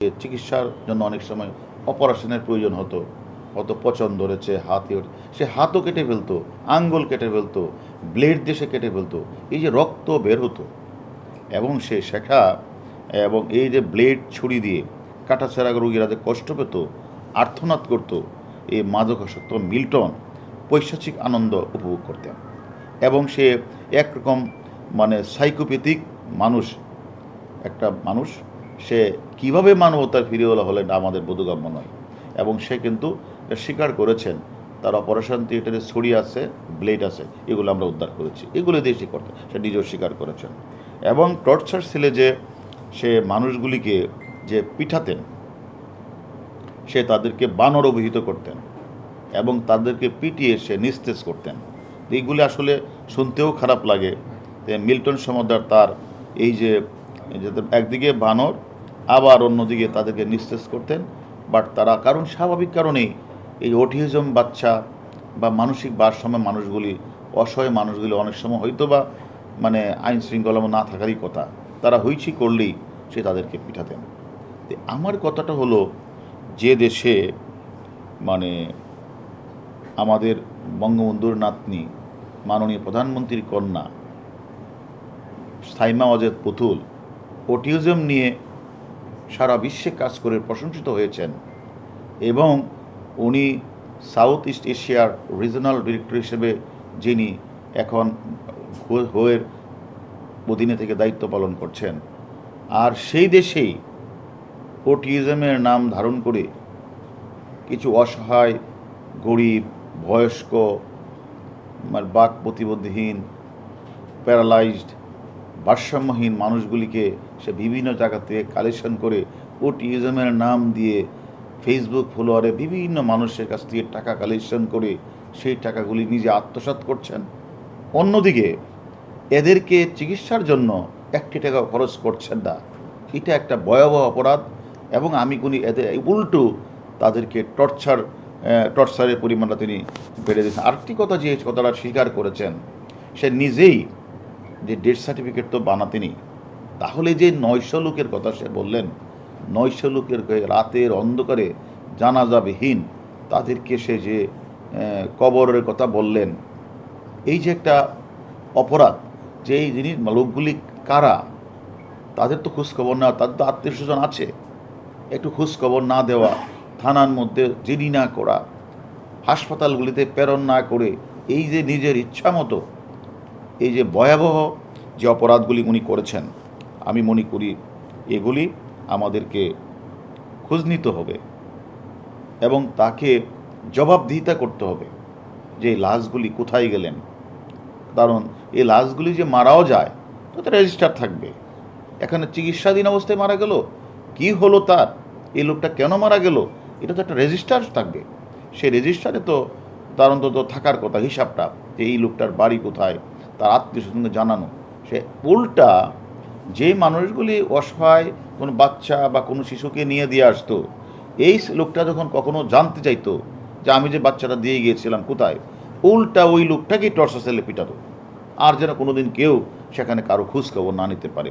চিকিৎসার জন্য অনেক সময় অপারেশনের প্রয়োজন হতো। কত পচন ধরেছে, হাতে সে হাতও কেটে ফেলতো, আঙ্গুল কেটে ফেলতো, ব্লেড দিয়ে সে কেটে ফেলতো। এই যে রক্ত বের হতো। এবং সে শেখা এবং এই যে ব্লেড ছুরি দিয়ে কাটাছেড়া রোগীরা যে কষ্ট পেত আর্থনাদ করতো এই মাদকাসক্ত মিল্টন পৈশাচিক আনন্দ উপভোগ করতেন। এবং সে একরকম মানে সাইকোপ্যাথিক মানুষ, একটা মানুষ সে কীভাবে মানবতার ফিরিওয়ালা হলেন আমাদের বোধগম্য নয়। এবং সে কিন্তু স্বীকার করেছেন, তার অপারেশন থিয়েটারে ছড়ি আছে, ব্লেড আছে, এগুলো আমরা উদ্ধার করেছি। এগুলো দিয়ে সে সে নিজেও স্বীকার করেছেন। এবং টর্চার ছেলে যে সে মানুষগুলিকে যে পিঠাতেন, সে তাদেরকে বানর অভিহিত করতেন এবং তাদেরকে পিটিয়ে সে নিস্তেজ করতেন। এইগুলি আসলে শুনতেও খারাপ লাগে। মিল্টন সমদ্দার তার এই যে, একদিকে বানর আবার অন্যদিকে তাদেরকে নিস্তেজ করতেন। বাট তারা কারণ স্বাভাবিক কারণেই এই অটিজম বাচ্চা বা মানসিক ভারসাম্য মানুষগুলি, অসহায় মানুষগুলি অনেক সময় হয়তো বা মানে আইন শৃঙ্খলা না থাকারই কথা। তারা হইচি করলেই সে তাদেরকে পিঠাতেন আমার কথাটা হলো যে দেশে মানে আমাদের বঙ্গবন্ধুর নাতনি, মাননীয় প্রধানমন্ত্রীর কন্যা, সাইমা অজেদ পুতুল, অটিজম নিয়ে সারা বিশ্বে কাজ করে প্রশংসিত হয়েছেন এবং উনি সাউথ ইস্ট এশিয়ার রিজনাল ডিরেক্টর হিসেবে যিনি এখন হোয়ের অধীনে থেকে দায়িত্ব পালন করছেন। আর সেই দেশেই ওটিজমের নাম ধারণ করে কিছু অসহায়, গরিব, বয়স্ক মানে বাক প্রতিবন্ধীহীন প্যারালাইজড ভারসাম্যহীন মানুষগুলিকে সে বিভিন্ন জায়গা থেকে কালেকশন করে ওটিজমের নাম দিয়ে ফেসবুক ফলোয়ারে বিভিন্ন মানুষের কাছ থেকে টাকা কালেকশন করে সেই টাকাগুলি নিজে আত্মসাৎ করছেন। অন্যদিকে এদেরকে চিকিৎসার জন্য একটি টাকা খরচ করছেন না। এটা একটা ভয়াবহ অপরাধ এবং আমি কোনি এদের উল্টো তাদেরকে টর্চার টর্চারের পরিমাণটা তিনি বেড়ে দিয়েছেন। আরেকটি কথা যে কথাটা স্বীকার করেছেন, সে নিজেই যে ডেথ সার্টিফিকেট তো বানাতেনি, তাহলে যে নয়শো লোকের কথা সে বললেন, নয়শো লোকের রাতের অন্ধকারে জানা জানাজাবিহীন তাদেরকে সে যে কবরের কথা বললেন, এই যে একটা অপরাধ, যে এই জিনিস লোকগুলি কারা, তাদের তো খোঁজখবর না তাদের তো আত্মীয় স্বজন আছে, একটু খোঁজখবর না দেওয়া, থানার মধ্যে জিডি না করা, হাসপাতালগুলিতে প্রেরণ না করে, এই যে নিজের ইচ্ছা মতো এই যে ভয়াবহ যে অপরাধগুলি উনি করেছেন, আমি মনে করি এগুলি আমাদেরকে খোঁজ নিতে হবে এবং তাকে জবাবদিহিতা করতে হবে যে লাশগুলি কোথায় গেলেন। কারণ এই লাশগুলি যে মারাও যায়, তো তো রেজিস্টার থাকবে। এখানে চিকিৎসাধীন অবস্থায় মারা গেল, কি হলো তার? এই লোকটা কেন মারা গেল? এটা তো একটা রেজিস্টার থাকবে। সেই রেজিস্টারে তো তার অন্তত থাকার কথা, হিসাবটা যে এই লোকটার বাড়ি কোথায় তার আত্মীয় স্বজনকে জানানো। সে উল্টা যে মানুষগুলি অসহায়, কোনো বাচ্চা বা কোনো শিশুকে নিয়ে দিয়ে আসতো, এই লোকটা যখন কখনো জানতে চাইতো যে আমি যে বাচ্চাটা দিয়ে গিয়েছিলাম কোথায়, উল্টা ওই লোকটাকেই টর্চা সেলে পিটাতো। আর যেন কোনোদিন কেউ সেখানে কারও খোঁজখবর না নিতে পারে।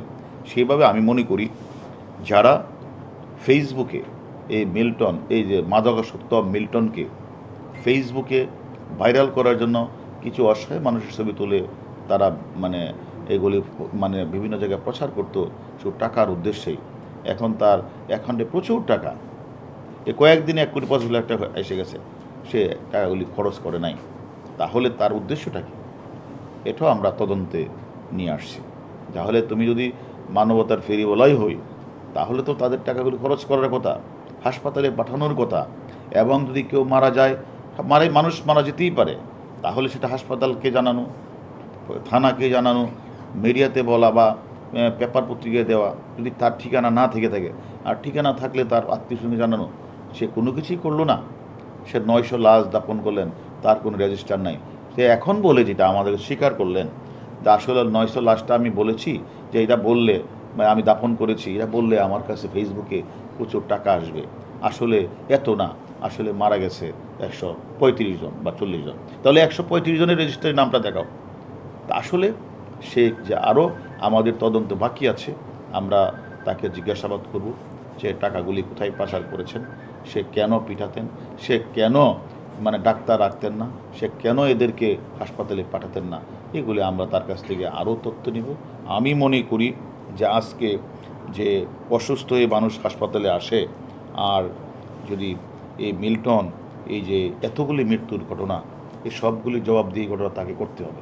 সেইভাবে আমি মনে করি, যারা ফেসবুকে এই মিল্টন, এই যে মাদকাসক্ত মিল্টনকে ফেসবুকে ভাইরাল করার জন্য কিছু অসহায় মানুষের ছবি তুলে তারা মানে এগুলি মানে বিভিন্ন জায়গায় প্রচার করতো শুধু টাকার উদ্দেশ্যেই। এখন তার অ্যাকাউন্টে প্রচুর টাকা। এ কয়েকদিনে এক কোটি পঁচিশ লাখ টাকা এসে গেছে। সে টাকাগুলি খরচ করে নাই। তাহলে তার উদ্দেশ্যটা কি? এটাও আমরা তদন্তে নিয়ে আসছি। তাহলে তুমি যদি মানবতার ফেরিওয়ালাই হই, তাহলে তো তাদের টাকাগুলি খরচ করার কথা, হাসপাতালে পাঠানোর কথা, এবং যদি কেউ মারা যায়, মারে, মানুষ মারা যেতেই পারে, তাহলে সেটা হাসপাতালকে জানানো থানাকে জানানো মিডিয়াতে বলা বা পেপার পত্রিকায় দেওয়া, যদি তার ঠিকানা না থেকে থাকে। আর ঠিকানা থাকলে তার আত্মীয় সঙ্গে জানানো। সে কোনো কিছুই করল না। সে নয়শো লাশ দাপন করলেন, তার কোনো রেজিস্টার নাই। সে এখন বলে যেটা আমাদেরকে স্বীকার করলেন। যে আসলে নয়শো লাশটা আমি বলেছি, যে এটা বললে বা আমি দাফন করেছি, এটা বললে আমার কাছে ফেসবুকে প্রচুর টাকা আসবে। আসলে এত না, আসলে মারা গেছে একশো পঁয়ত্রিশ জন বা চল্লিশ জন। তাহলে একশো পঁয়ত্রিশ জনের রেজিস্টারের নামটা দেখাও। আসলে সে যে আরও আমাদের তদন্ত বাকি আছে, আমরা তাকে জিজ্ঞাসাবাদ করব যে টাকাগুলি কোথায় পাচার করেছেন, সে কেন পিঠাতেন সে কেন মানে ডাক্তার রাখতেন না, সে কেন এদেরকে হাসপাতালে পাঠাতেন না, এগুলি আমরা তার কাছ থেকে আরও তথ্য নিব। আমি মনে করি যে আজকে যে অসুস্থ হয়ে মানুষ হাসপাতালে আসে, আর যদি এই মিল্টন এই যে এতগুলি মৃত্যুর ঘটনা, এই সবগুলি জবাবদিহি ঘটনা তাকে করতে হবে।